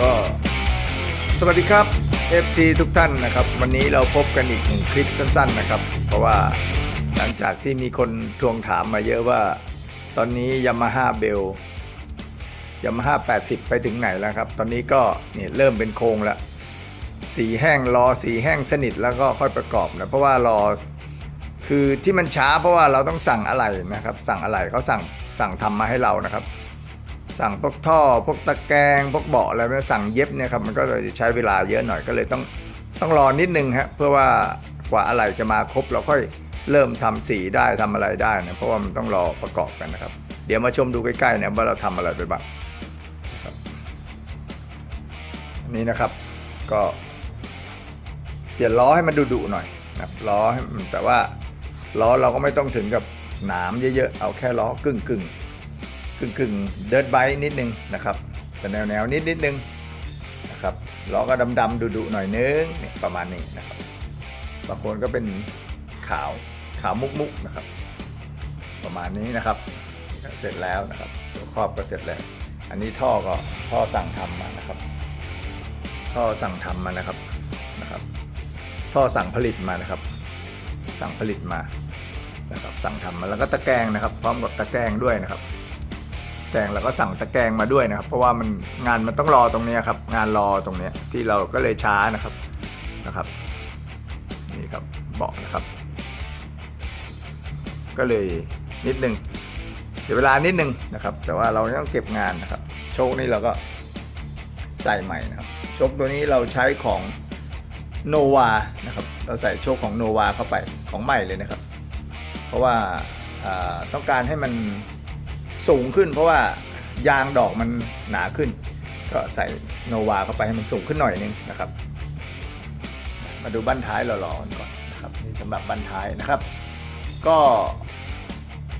ก็สวัสดีครับ FC ทุกท่านนะครับ วันนี้เราพบกันอีกหนึ่งคลิปสั้น ๆ นะครับ เพราะว่าหลังจากที่มีคนทวงถามมาเยอะว่า ตอนนี้ยามาฮ่าเบลยามาฮ่า80 ไปถึงไหนแล้วครับ ตอนนี้ก็เนี่ยเริ่มเป็นโครงแล้วสีแห้งรอสีแห้งสนิทแล้วก็ค่อยประกอบนะเพราะว่ารอคือที่มันช้าเพราะว่าเราต้องสั่งอะไรนะครับ สั่งอะไรเขาสั่งสั่งทำมาให้เรานะครับ สั่งพวกท่อ พวกตะแกรงพวกเบาะอะไรมาสั่งเย็บเนี่ยครับมันก็เลยใช้เวลาเยอะหน่อยก็เลยต้องต้องรอนิดนึงฮะเพื่อว่ากว่าอะไรจะมาครบเราค่อยเริ่มทำสีได้ทำอะไรได้นะเพราะว่ามันต้องรอประกอบกันนะครับ เดี๋ยวมาชมดูใกล้ๆเนี่ยว่าเราทำอะไรไปบ้างครับนนี้นะครับก็เปลี่ยนล้อให้มันดุๆหน่อยนะครับล้อให้แต่ว่าล้อเราก็ไม่ต้องถึงกับหนามเยอะๆ เอาแค่ล้อกึ่งกึ่ง กึ่งกึ่งเดิร์ดไบนิดนึงนะครับแต่แนวแนวนิดนิดนึงนะครับล้อก็ดำๆดุๆหน่อยนึงนี่ประมาณนี้นะครับบางคนก็เป็นขาวขาวมุกๆนะครับ ประมาณนี้นะครับ เสร็จแล้วนะครับตัวครอบก็เสร็จแล้ว อันนี้ท่อก็ท่อสั่งทำมานะครับ ท่อสั่งทำมานะครับนะครับ ท่อสั่งผลิตมานะครับ สั่งผลิตมานะครับสั่งทำมาแล้วก็ตะแกรงนะครับ พร้อมกับตะแกรงด้วยนะครับ แกงแล้วก็สั่งตะแกรงมาด้วยนะครับ เพราะว่ามันงานมันต้องรอตรงนี้ครับ งานรอตรงนี้ที่เราก็เลยช้านะครับนะครับ นี่ครับเบาะนะครับ ก็เลยนิดนึงเสียเวลานิดนึงนะครับ แต่ว่าเราต้องเก็บงานนะครับ โชคนี่เราก็ใส่ใหม่นะครับ โชคตัวนี้เราใช้ของโนวานะครับ เราใส่โชคของโนวาเข้าไปของใหม่เลยนะครับ เพราะว่าอ่าต้องการให้มัน สูงขึ้น เพราะว่ายางดอกมันหนาขึ้น ก็ใส่โนวาเข้าไปให้มันสูงขึ้นหน่อยนึงนะครับ มาดูบั้นท้ายหล่อๆกันก่อนนะครับนี่สำหรับบั้นท้ายนะครับ ก็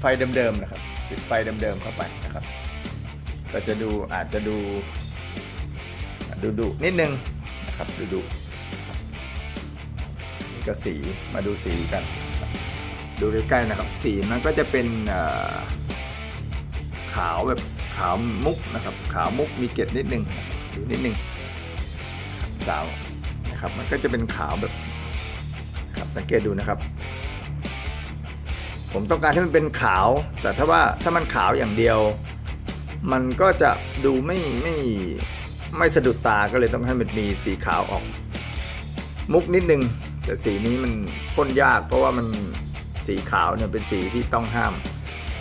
ไฟเดิมๆนะครับปิดไฟเดิมๆเข้าไปนะครับ ก็จะดูอาจจะดูดูดุนิดนึงนะครับดูดุนี่ก็สีมาดูสีกัน ดูใกล้ๆนะครับ สีมันก็จะเป็นเอ่อ ขาวแบบขาวมุกนะครับ ขาวมุกมีเกล็ดนิดนึงดูนิดนึงสาวนะครับมันก็จะเป็นขาวแบบครับสังเกตดูนะครับ ผมต้องการให้มันเป็นขาว แต่ถ้าว่าถ้ามันขาวอย่างเดียว มันก็จะดูไม่ไม่ไม่สะดุดตาก็เลยต้องให้มันมีสีขาวออก มุกนิดนึง แต่สีนี้มันพ่นยากเพราะว่ามันสีขาวเนี่ยเป็นสีที่ต้องห้าม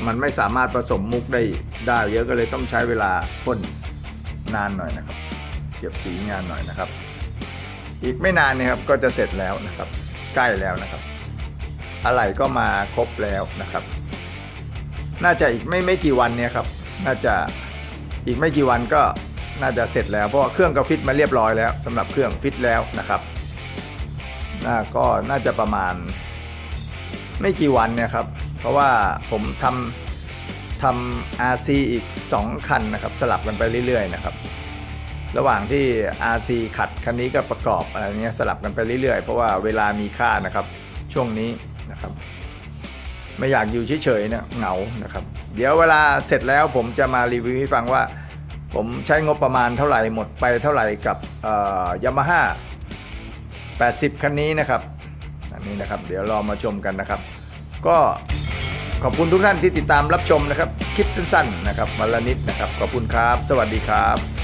มันไม่สามารถผสมมุกได้ได้ เยอะก็เลยต้องใช้เวลาพ่นนานหน่อยนะครับ เก็บสีงานหน่อยนะครับ อีกไม่นานเนะครับก็จะเสร็จแล้วนะครับ ใกล้แล้วนะครับ อะไรก็มาครบแล้วนะครับ น่าจะอีกไม่ไม่กี่วันเนี่ยครับ น่าจะอีกไม่กี่วันก็น่าจะเสร็จแล้วเพราะเครื่องก็ฟิตมาเรียบร้อยแล้วสำหรับเครื่องฟิตแล้วนะครับน่าก็น่าจะประมาณไม่กี่วันเนี่ยครับ เพราะว่าผมทำทำ RC อีก 2 คันนะครับ สลับกันไปเรื่อยๆนะครับ ระหว่างที่ RC ขัดคันนี้ก็ประกอบอะไรเงี้ยสลับกันไปเรื่อยๆ เพราะว่าเวลามีค่านะครับช่วงนี้นะครับ ไม่อยากอยู่เฉยๆเนี่ยเหงานะครับ เดี๋ยวเวลาเสร็จแล้วผมจะมารีวิวให้ฟังว่า ผมใช้งบประมาณเท่าไหร่หมดไปเท่าไหร่กับยามาฮ่า80 คันนี้นะครับ อันนี้นะครับ เดี๋ยวรอมาชมกันนะครับ ก็ ขอบคุณทุกท่านที่ติดตามรับชมนะครับ คลิปสั้นๆนะครับวันละนิดนะครับ ขอบคุณครับ สวัสดีครับ